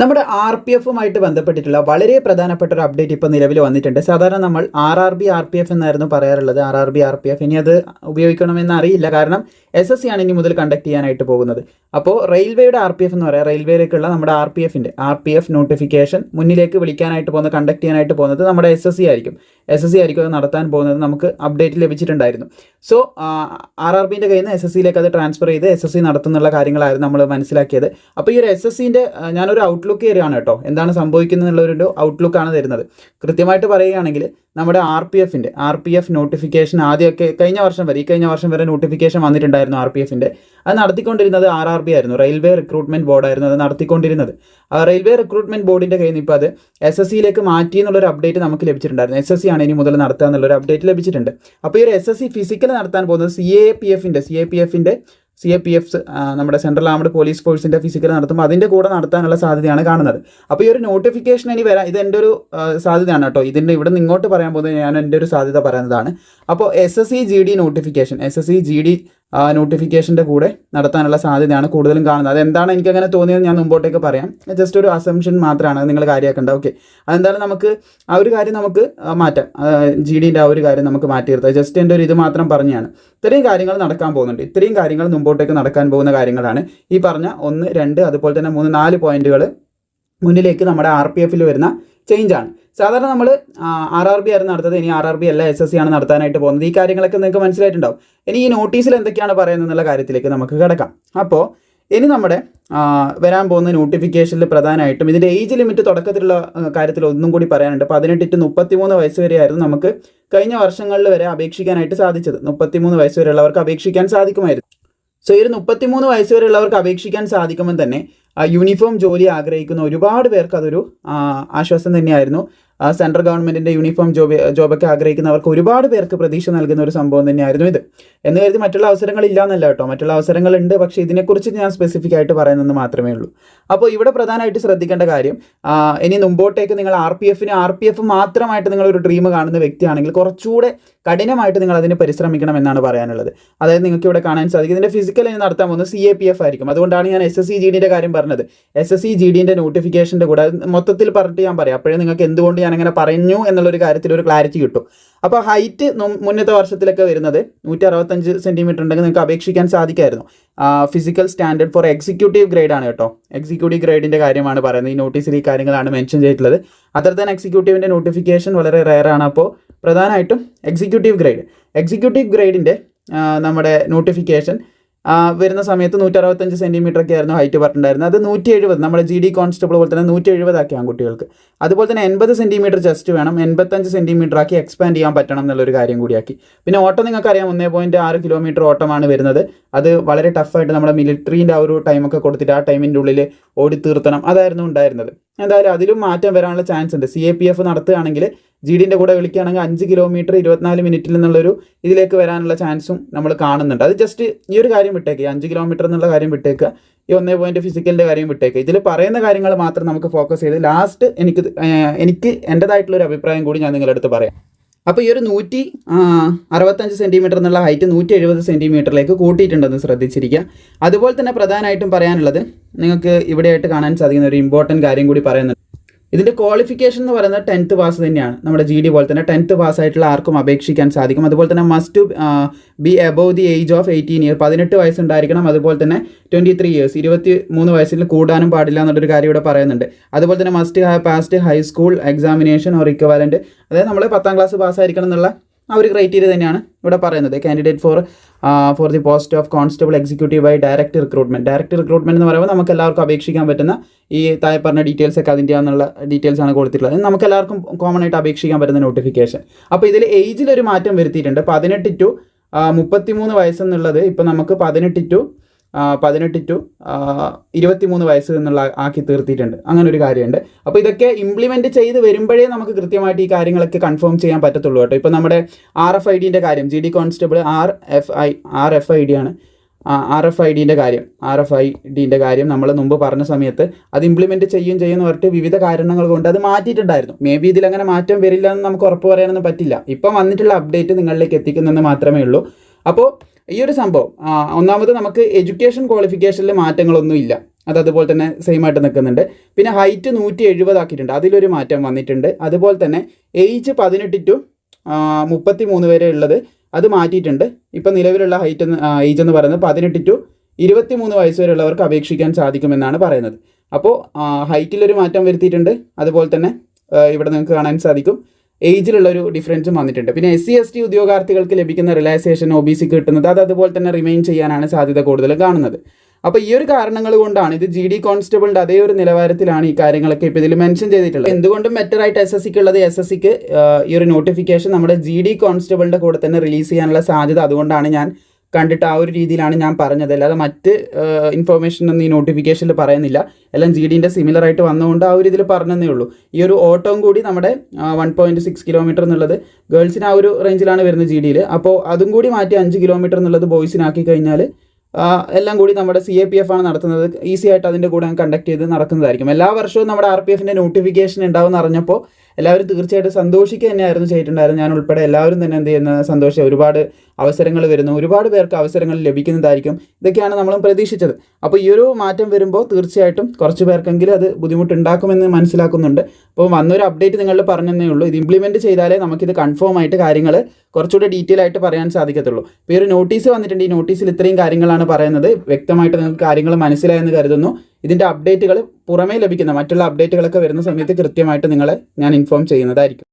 നമ്മുടെ R P എഫുമായിട്ട് ബന്ധപ്പെട്ടിട്ടുള്ള വളരെ പ്രധാനപ്പെട്ട ഒരു അപ്ഡേറ്റ് ഇപ്പോൾ നിലവിൽ വന്നിട്ടുണ്ട്. സാധാരണ നമ്മൾ R R B R P F എന്നായിരുന്നു പറയാറുള്ളത്. R R B R P F ഇനി അത് ഉപയോഗിക്കണമെന്ന് അറിയില്ല. കാരണം എസ് എസ് സി ആണ് ഇനി മുതൽ കണ്ടക്ട് ചെയ്യാനായിട്ട് പോകുന്നത്. അപ്പോൾ റെയിൽവേയുടെ ആർ പി എഫ് എന്ന് പറയാം. റെയിൽവേയിലേക്കുള്ള നമ്മുടെ ആർ പി എഫിന്റെ ആർ പി എഫ് നോട്ടിഫിക്കേഷൻ മുന്നിലേക്ക് വിളിക്കാനായിട്ട് പോകുന്ന കണ്ടക്ട് ചെയ്യാനായിട്ട് പോകുന്നത് നമ്മുടെ എസ് എസ് സി ആയിരിക്കും. എസ് എസ് സി ആയിരിക്കും അത് നടത്താൻ പോകുന്നത് നമുക്ക് അപ്ഡേറ്റ് ലഭിച്ചിട്ടുണ്ടായിരുന്നു. സോ ആർ ആർ ബിന്റെ കയ്യിൽ നിന്ന് എസ് എസ് സിയിലേക്ക് അത് ട്രാൻസ്ഫർ ചെയ്ത് എസ് എസ് സി നടത്തുന്നുള്ള കാര്യങ്ങളായിരുന്നു നമ്മൾ മനസ്സിലാക്കിയത്. അപ്പോൾ ഈ ഒരു എസ് എസ് സിന്റെ ഞാനൊരു ഔട്ട്ലുക്ക് തരികയാണ് കേട്ടോ. എന്താണ് സംഭവിക്കുന്നത് എന്നുള്ളൊരു ഔട്ട്ലുക്കാണ് തരുന്നത്. കൃത്യമായിട്ട് പറയുകയാണെങ്കിൽ നമ്മുടെ ആർ പി എഫിന്റെ ആർ പി എഫ് നോട്ടിഫിക്കേഷൻ ആദ്യമൊക്കെ കഴിഞ്ഞ വർഷം വരെ ഈ കഴിഞ്ഞ വർഷം വരെ നോട്ടിഫിക്കേഷൻ വന്നിട്ടുണ്ടായിരുന്നു ആർ പി എഫിന്റെ അത് നടത്തിക്കൊണ്ടിരുന്നത് ആർ ആർ ബി ആയിരുന്നു. റെയിൽവേ റിക്രൂട്ട്മെന്റ് ബോർഡായിരുന്നു അത് നടത്തിക്കൊണ്ടിരുന്നത്. ആ റെയിൽവേ റിക്രൂട്ട്മെന്റ് ബോർഡിന്റെ കയ്യിൽ നിന്ന് ഇപ്പോൾ അത് എസ് എസ് സിയിലേക്ക് മാറ്റി എന്നുള്ളൊരു അപ്ഡേറ്റ് നമുക്ക് ലഭിച്ചിട്ടുണ്ടായിരുന്നു. എസ് എസ് സി ആണ് ഇനി മുതൽ നടത്തുക എന്നുള്ളൊരു അപ്ഡേറ്റ് ലഭിച്ചിട്ടുണ്ട്. അപ്പോൾ ഈ ഒരു എസ് എസ് സി ഫിസിക്കൽ നടത്താൻ പോകുന്നത് സി എ പി എഫിന്റെ സി എ പി എഫിന്റെ സി എ പി എഫ് നമ്മുടെ സെൻട്രൽ ആംഡ് പോലീസ് ഫോഴ്സിന്റെ ഫിസിക്കൽ നടത്തുമ്പോൾ അതിന്റെ കൂടെ നടത്താനുള്ള സാധ്യതയാണ് കാണുന്നത്. അപ്പോൾ ഈ ഒരു നോട്ടിഫിക്കേഷൻ ഇനി വരാം ഇത് എന്റെ ഒരു സാധ്യതയാണ് കേട്ടോ. ഇതിന്റെ ഇവിടെ നിന്ന് ഇങ്ങോട്ട് പറയാൻ പോകുന്നത് ഞാൻ എന്റെ ഒരു സാധ്യത പറയുന്നതാണ്. അപ്പോൾ S S C G D notification S S C G D നോട്ടിഫിക്കേഷന്റെ കൂടെ നടത്താനുള്ള സാധ്യതയാണ് കൂടുതലും കാണുന്നത്. അതെന്താണ് എനിക്കങ്ങനെ തോന്നിയത് ഞാൻ മുമ്പോട്ടേക്ക് പറയാം. ജസ്റ്റ് ഒരു അസംഷൻ മാത്രമാണ്. അത് നിങ്ങൾ കാര്യമാക്കേണ്ട ഓക്കെ അതെന്തായാലും നമുക്ക് ആ ഒരു കാര്യം നമുക്ക് മാറ്റാം. ജി ഡിന്റെ ആ ഒരു കാര്യം നമുക്ക് മാറ്റി നിർത്താം ജസ്റ്റ് എന്റെ ഒരു ഇത് മാത്രം പറഞ്ഞാണ്. ഇത്രയും കാര്യങ്ങൾ നടക്കാൻ പോകുന്നുണ്ട്. ഇത്രയും കാര്യങ്ങൾ മുമ്പോട്ടേക്ക് നടക്കാൻ പോകുന്ന കാര്യങ്ങളാണ്. ഈ പറഞ്ഞ ഒന്ന് രണ്ട് അതുപോലെ തന്നെ മൂന്ന് നാല് പോയിന്റുകൾ മുന്നിലേക്ക് നമ്മുടെ ആർ പി എഫിൽ വരുന്ന ചേഞ്ചാണ് സാധാരണ നമ്മൾ ആർ ആർ ബി ആയിരുന്നു നടത്തത് ഇനി ആർ ആർ ബി അല്ല എസ് എസ് സി ആണ് നടത്താനായിട്ട് പോകുന്നത്. ഈ കാര്യങ്ങളൊക്കെ നിങ്ങൾക്ക് മനസ്സിലായിട്ടുണ്ടാവും. ഇനി ഈ നോട്ടീസിൽ എന്തൊക്കെയാണ് പറയുന്നത് എന്നുള്ള കാര്യത്തിലേക്ക് നമുക്ക് കിടക്കാം. അപ്പോൾ ഇനി നമ്മുടെ വരാൻ പോകുന്ന നോട്ടിഫിക്കേഷനിൽ പ്രധാനമായിട്ടും ഇതിന്റെ ഏജ് ലിമിറ്റ് തുടക്കത്തിലുള്ള കാര്യത്തിൽ ഒന്നും കൂടി പറയാനുണ്ട്. പതിനെട്ട് ടു മുപ്പത്തിമൂന്ന് വയസ്സ് വരെയായിരുന്നു നമുക്ക് കഴിഞ്ഞ വർഷങ്ങളിൽ വരെ അപേക്ഷിക്കാനായിട്ട് സാധിച്ചത്. മുപ്പത്തിമൂന്ന് വയസ്സ് വരെയുള്ളവർക്ക് അപേക്ഷിക്കാൻ സാധിക്കുമായിരുന്നു. സോ ഈ ഒരു മുപ്പത്തിമൂന്ന് വയസ്സ് വരെയുള്ളവർക്ക് അപേക്ഷിക്കാൻ സാധിക്കുമ്പോൾ തന്നെ യൂണിഫോം ജോലി ആഗ്രഹിക്കുന്ന ഒരുപാട് പേർക്ക് അതൊരു ആശ്വാസം തന്നെയായിരുന്നു. സെൻട്രൽ ഗവൺമെന്റിന്റെ യൂണിഫോം ജോബ് ജോബൊക്കെ ആഗ്രഹിക്കുന്നവർക്ക് ഒരുപാട് പേർക്ക് പ്രതീക്ഷ നൽകുന്ന ഒരു സംഭവം തന്നെയായിരുന്നു ഇത്. എന്ന് കരുതി മറ്റുള്ള അവസരങ്ങൾ ഇല്ല എന്നല്ല കേട്ടോ. മറ്റുള്ള അവസരങ്ങളുണ്ട് പക്ഷേ ഇതിനെക്കുറിച്ച് ഞാൻ സ്പെസിഫിക് ആയിട്ട് പറയുന്നത് മാത്രമേ ഉള്ളൂ. അപ്പോൾ ഇവിടെ പ്രധാനമായിട്ട് ശ്രദ്ധിക്കേണ്ട കാര്യം ഇനി മുമ്പോട്ടേക്ക് നിങ്ങൾ ആർ പി എഫിന് ആർ പി എഫ് മാത്രമായിട്ട് നിങ്ങളൊരു ഡ്രീം കാണുന്ന വ്യക്തിയാണെങ്കിൽ കുറച്ചുകൂടെ കഠിനമായിട്ട് നിങ്ങൾ അതിന് പരിശ്രമിക്കണം എന്നാണ് പറയാനുള്ളത്. അതായത് നിങ്ങൾക്ക് ഇവിടെ കാണാൻ സാധിക്കും. ഇതിന്റെ ഫിസിക്കൽ ഇനി നടത്താൻ പോകുന്നത് സി എ പി എഫ് ആയിരിക്കും. അതുകൊണ്ടാണ് ഞാൻ എസ് എസ് സി ജി ഡിയുടെ കാര്യം പറഞ്ഞത്. എസ് എസ് സി ജി ഡിന്റെ നോട്ടിഫിക്കേഷന്റെ കൂടെ മൊത്തത്തിൽ പറഞ്ഞിട്ട് ഞാൻ പറയാം. അപ്പോഴേ നിങ്ങൾക്ക് എന്തുകൊണ്ട് ഞാൻ അങ്ങനെ പറഞ്ഞു എന്നുള്ളൊരു കാര്യത്തിൽ ഒരു ക്ലാരിറ്റി കിട്ടും. അപ്പോൾ ഹൈറ്റ് മുന്നത്തെ വർഷത്തിലൊക്കെ വരുന്നത് നൂറ്റി അറുപത്തഞ്ച് സെന്റിമീറ്റർ ഉണ്ടെങ്കിൽ നിങ്ങൾക്ക് അപേക്ഷിക്കാൻ സാധിക്കായിരുന്നു. Physical standard for executive grade ആണ് കേട്ടോ. എക്സിക്യൂട്ടീവ് ഗ്രേഡിന്റെ കാര്യമാണ് പറയുന്നത്. ഈ നോട്ടീസിൽ ഈ കാര്യങ്ങളാണ് മെൻഷൻ ചെയ്തിട്ടുള്ളത്. അതർ ദാൻ എക്സിക്യൂട്ടീവിന്റെ നോട്ടിഫിക്കേഷൻ വളരെ ആണ്. അപ്പോൾ പ്രധാനമായിട്ടും എക്സിക്യൂട്ടീവ് ഗ്രേഡ് എക്സിക്യൂട്ടീവ് ഗ്രേഡിന്റെ നമ്മുടെ നോട്ടിഫിക്കേഷൻ വരുന്ന സമയത്ത് നൂറ്റി അറുപത്തഞ്ച് സെന്റിമീറ്റർ ഒക്കെ ആയിരുന്നു ഹൈറ്റ് പറഞ്ഞിട്ടുണ്ടായിരുന്നത്. അത് നൂറ്റി എഴുപത് നമ്മുടെ ജി ഡി കോൺസ്റ്റബിൾ പോലെ തന്നെ നൂറ്റി എഴുപതാക്കി ആൺകുട്ടികൾക്ക്. അതുപോലെ തന്നെ എൺപത് സെന്റിമീറ്റർ ചെസ്റ്റ് വേണം എൺപത്തഞ്ച് സെന്റിമീറ്റർ ആക്കി എക്സ്പാൻഡ് ചെയ്യാൻ പറ്റണം എന്നുള്ളൊരു കാര്യം കൂടിയാക്കി. പിന്നെ ഓട്ടം നിങ്ങൾക്കറിയാം ഒന്നേ പോയിന്റ് ആറ് കിലോമീറ്റർ ഓട്ടമാണ് വരുന്നത്. അത് വളരെ ടഫായിട്ട് നമ്മുടെ മിലിറ്ററീന്റെ ആ ഒരു ടൈമൊക്കെ കൊടുത്തിട്ട് ആ ടൈമിന്റെ ഉള്ളിൽ ഓടി തീർത്തണം. അതായിരുന്നു ഉണ്ടായിരുന്നത്. എന്തായാലും അതിലും മാറ്റം വരാനുള്ള ചാൻസ് ഉണ്ട്. സി എ പി എഫ് നടത്തുകയാണെങ്കിൽ ജി ഡിന്റെ കൂടെ വിളിക്കുകയാണെങ്കിൽ അഞ്ച് കിലോമീറ്റർ ഇരുപത്തിനാല് മിനിറ്റിൽ നിന്നുള്ളൊരു ഇതിലേക്ക് വരാനുള്ള ചാൻസും നമ്മൾ കാണുന്നുണ്ട്. അത് ജസ്റ്റ് ഈ ഒരു കാര്യം വിട്ടേക്കുക അഞ്ച് കിലോമീറ്റർ എന്നുള്ള കാര്യം വിട്ടേക്കുക ഈ ഒന്നേ പോയിന്റ് ഫിസിക്കലിന്റെ കാര്യം വിട്ടേക്കുക ഇതിൽ പറയുന്ന കാര്യങ്ങൾ മാത്രം നമുക്ക് ഫോക്കസ് ചെയ്ത് ലാസ്റ്റ് എനിക്ക് എനിക്ക് എന്റെതായിട്ടുള്ളൊരു അഭിപ്രായം കൂടി ഞാൻ നിങ്ങളുടെ അടുത്ത് പറയാം. അപ്പോൾ ഈ ഒരു നൂറ്റി അറുപത്തഞ്ച് സെന്റിമീറ്റർ എന്നുള്ള ഹൈറ്റ് നൂറ്റി എഴുപത് സെന്റിമീറ്ററിലേക്ക് കൂട്ടിയിട്ടുണ്ടെന്ന് ശ്രദ്ധിച്ചിരിക്കുക. അതുപോലെ തന്നെ പ്രധാനമായിട്ടും പറയാനുള്ളത് നിങ്ങൾക്ക് ഇവിടെയായിട്ട് കാണാൻ സാധിക്കുന്ന ഒരു ഇമ്പോർട്ടന്റ് കാര്യം കൂടി പറയുന്നുണ്ട്. ഇതിന്റെ ക്വാളിഫിക്കേഷൻ എന്ന് പറയുന്നത് ടെൻത്ത് പാസ് തന്നെയാണ്. നമ്മുടെ ജി ഡി പോലെ തന്നെ ടെൻത്ത് പാസ് ആയിട്ടുള്ള ആർക്കും അപേക്ഷിക്കാൻ സാധിക്കും. അതുപോലെ തന്നെ must be above the age of eighteen year പതിനെട്ട് വയസ്സുണ്ടായിരിക്കണം. അതുപോലെ തന്നെ ട്വന്റി ത്രീ ഇയേഴ്സ് ഇരുപത്തി മൂന്ന് വയസ്സിൽ കൂടാനും പാടില്ല എന്നുള്ളൊരു കാര്യം ഇവിടെ പറയുന്നുണ്ട്. അതുപോലെ തന്നെ must have passed high school examination or equivalent അതായത് നമ്മൾ പത്താം ക്ലാസ് പാസ്സായിരിക്കണം എന്നുള്ള ആ ഒരു ക്രൈറ്റീരിയ തന്നെയാണ്. ഇവിടെ പറയുന്നത്. Candidate for for the post of constable executive by direct recruitment direct recruitment എന്ന് പറയുമ്പോൾ നമുക്ക് എല്ലാവർക്കും അപേക്ഷിക്കാൻ പറ്റുന്ന ഈ താഴെ പറഞ്ഞ ഡീറ്റെയിൽസ് ഒക്കെ അതിന്റെ ആണെന്നുള്ള ഡീറ്റെയിൽസ് ആണ് കൊടുത്തിട്ടുള്ളത്. നമുക്ക് എല്ലാവർക്കും കോമൺ ആയിട്ട് അപേക്ഷിക്കാൻ പറ്റുന്ന നോട്ടിഫിക്കേഷൻ അപ്പോൾ ഇതിൽ ഏജിലൊരു മാറ്റം വരുത്തിയിട്ടുണ്ട്. പതിനെട്ട് ടു മുപ്പത്തിമൂന്ന് വയസ്സെന്നുള്ളത് ഇപ്പോൾ നമുക്ക് പതിനെട്ട് ടു പതിനെട്ട് ടു ഇരുപത്തി മൂന്ന് വയസ്സ് എന്നുള്ള ആക്കി തീർത്തിയിട്ടുണ്ട്. അങ്ങനെ ഒരു കാര്യമുണ്ട്. അപ്പോൾ ഇതൊക്കെ ഇംപ്ലിമെന്റ് ചെയ്ത് വരുമ്പോഴേ നമുക്ക് കൃത്യമായിട്ട് ഈ കാര്യങ്ങളൊക്കെ കൺഫേം ചെയ്യാൻ പറ്റത്തുള്ളൂ കേട്ടോ. ഇപ്പോൾ നമ്മുടെ ആർ എഫ് ഐ ഡിന്റെ കാര്യം G D constable R F I R F I D ആണ്. ആർ എഫ് ഐ ഡിന്റെ കാര്യം ആർ എഫ് ഐ ഡിന്റെ കാര്യം നമ്മൾ മുമ്പ് പറഞ്ഞ സമയത്ത് അത് ഇംപ്ലിമെന്റ് ചെയ്യും ചെയ്യുമെന്ന് പറഞ്ഞിട്ട് വിവിധ കാരണങ്ങൾ കൊണ്ട് അത് മാറ്റിയിട്ടുണ്ടായിരുന്നു. മേ ബി ഇതിലങ്ങനെ മാറ്റം വരില്ല എന്ന് നമുക്ക് ഉറപ്പ് പറയാനൊന്നും പറ്റില്ല. ഇപ്പം വന്നിട്ടുള്ള അപ്ഡേറ്റ് നിങ്ങളിലേക്ക് എത്തിക്കുന്നെന്ന് മാത്രമേ ഉള്ളൂ. അപ്പോൾ ഈ ഒരു സംഭവം ഒന്നാമത് നമുക്ക് എഡ്യൂക്കേഷൻ ക്വാളിഫിക്കേഷനിൽ മാറ്റങ്ങളൊന്നും ഇല്ല. അത് അതുപോലെ തന്നെ സെയിം ആയിട്ട് നിൽക്കുന്നുണ്ട്. പിന്നെ ഹൈറ്റ് നൂറ്റി എഴുപതാക്കിയിട്ടുണ്ട് അതിലൊരു മാറ്റം വന്നിട്ടുണ്ട്. അതുപോലെ തന്നെ ഏജ് പതിനെട്ട് ടു മുപ്പത്തി മൂന്ന് വരെ ഉള്ളത് അത് മാറ്റിയിട്ടുണ്ട്. ഇപ്പം നിലവിലുള്ള ഹൈറ്റ് ഏജ് എന്ന് പറയുന്നത് പതിനെട്ട് ടു ഇരുപത്തി മൂന്ന് വയസ്സ് വരെയുള്ളവർക്ക് അപേക്ഷിക്കാൻ സാധിക്കുമെന്നാണ് പറയുന്നത്. അപ്പോൾ ഹൈറ്റിലൊരു മാറ്റം വരുത്തിയിട്ടുണ്ട്. അതുപോലെ തന്നെ ഇവിടെ നിങ്ങൾക്ക് കാണാൻ സാധിക്കും. ഏജിലുള്ള ഒരു ഡിഫറൻസും വന്നിട്ടുണ്ട്. പിന്നെ എസ് സി എസ് ടി ഉദ്യോഗാർത്ഥികൾക്ക് ലഭിക്കുന്ന റിലാക്സേഷൻ ഒ ബി സിക്ക് കിട്ടുന്നത് അത് അതുപോലെ തന്നെ റിമെയിൻ ചെയ്യാനാണ് സാധ്യത കൂടുതൽ കാണുന്നത്. അപ്പോൾ ഈ ഒരു കാരണങ്ങൾ കൊണ്ടാണ് ഇത് ജി ഡി കോൺസ്റ്റബിളിന്റെ അതേ ഒരു നിലവാരത്തിലാണ് ഈ കാര്യങ്ങളൊക്കെ ഇപ്പോൾ ഇതിൽ മെൻഷൻ ചെയ്തിട്ടുള്ളത്. എന്തുകൊണ്ടും ബെറ്റർ ആയിട്ട് എസ് എസ് സിക്ക് ഉള്ളത് എസ് എസ് സിക്ക് ഈ ഒരു നോട്ടിഫിക്കേഷൻ നമ്മുടെ ജി ഡി കോൺസ്റ്റബിളിന്റെ കൂടെ തന്നെ റിലീസ് ചെയ്യാനുള്ള സാധ്യത അതുകൊണ്ടാണ് ഞാൻ കണ്ടിട്ട് ആ ഒരു രീതിയിലാണ് ഞാൻ പറഞ്ഞത്. അല്ലാതെ മറ്റ് ഇൻഫർമേഷൻ ഒന്നും ഈ നോട്ടിഫിക്കേഷനിൽ പറയുന്നില്ല. എല്ലാം ജി ഡിന്റെ സിമിലർ ആയിട്ട് വന്നുകൊണ്ട് ആ ഒരു ഇതിൽ പറഞ്ഞതേ ഉള്ളൂ. ഈ ഒരു ഓട്ടവും കൂടി നമ്മുടെ വൺ പോയിന്റ് സിക്സ് കിലോമീറ്റർ എന്നുള്ളത് ഗേൾസിന് ആ ഒരു റേഞ്ചിലാണ് വരുന്നത് ജി ഡിയിൽ അപ്പോൾ അതും കൂടി മാറ്റി അഞ്ച് കിലോമീറ്റർ എന്നുള്ളത് ബോയ്സിനാക്കി കഴിഞ്ഞാൽ എല്ലാം കൂടി നമ്മുടെ സി എ പി എഫ് ആണ് നടത്തുന്നത്. ഈസി ആയിട്ട് അതിന്റെ കൂടെ കണ്ടക്ട് ചെയ്ത് നടക്കുന്നതായിരിക്കും. എല്ലാ വർഷവും നമ്മുടെ ആർ പി എഫിന്റെ നോട്ടിഫിക്കേഷൻ ഉണ്ടാവും അറിഞ്ഞപ്പോൾ എല്ലാവരും തീർച്ചയായിട്ടും സന്തോഷിക്കുക തന്നെയായിരുന്നു ചെയ്തിട്ടുണ്ടായിരുന്നു ഞാൻ ഉൾപ്പെടെ എല്ലാവരും തന്നെ എന്ത് ചെയ്യുന്ന സന്തോഷം ഒരുപാട് അവസരങ്ങൾ വരുന്നു ഒരുപാട് പേർക്ക് അവസരങ്ങൾ ലഭിക്കുന്നതായിരിക്കും. ഇതൊക്കെയാണ് നമ്മളും പ്രതീക്ഷിച്ചത്. അപ്പോൾ ഈ ഒരു മാറ്റം വരുമ്പോൾ തീർച്ചയായിട്ടും കുറച്ച് പേർക്കെങ്കിലും അത് ബുദ്ധിമുട്ടുണ്ടാക്കുമെന്ന് മനസ്സിലാക്കുന്നുണ്ട്. അപ്പോൾ വന്നൊരു അപ്ഡേറ്റ് നിങ്ങൾ പറഞ്ഞതേ ഉള്ളൂ. ഇത് ഇംപ്ലിമെന്റ് ചെയ്താലേ നമുക്കിത് കൺഫേം ആയിട്ട് കാര്യങ്ങൾ കുറച്ചുകൂടി ഡീറ്റെയിൽ ആയിട്ട് പറയാൻ സാധിക്കത്തുള്ളൂ. ഇപ്പോൾ ഈ ഒരു നോട്ടീസ് വന്നിട്ടുണ്ട്. ഈ നോട്ടീസിൽ ഇത്രയും കാര്യങ്ങളാണ് പറയുന്നത്. വ്യക്തമായിട്ട് നിങ്ങൾക്ക് കാര്യങ്ങൾ മനസ്സിലായെന്ന് കരുതുന്നു. ഇതിന്റെ അപ്ഡേറ്റുകൾ പുറമേ ലഭിക്കുന്ന മറ്റുള്ള അപ്ഡേറ്റുകളൊക്കെ വരുന്ന സമയത്ത് കൃത്യമായിട്ട് നിങ്ങളെ ഞാൻ ഇൻഫോം ചെയ്യുന്നതായിരിക്കും.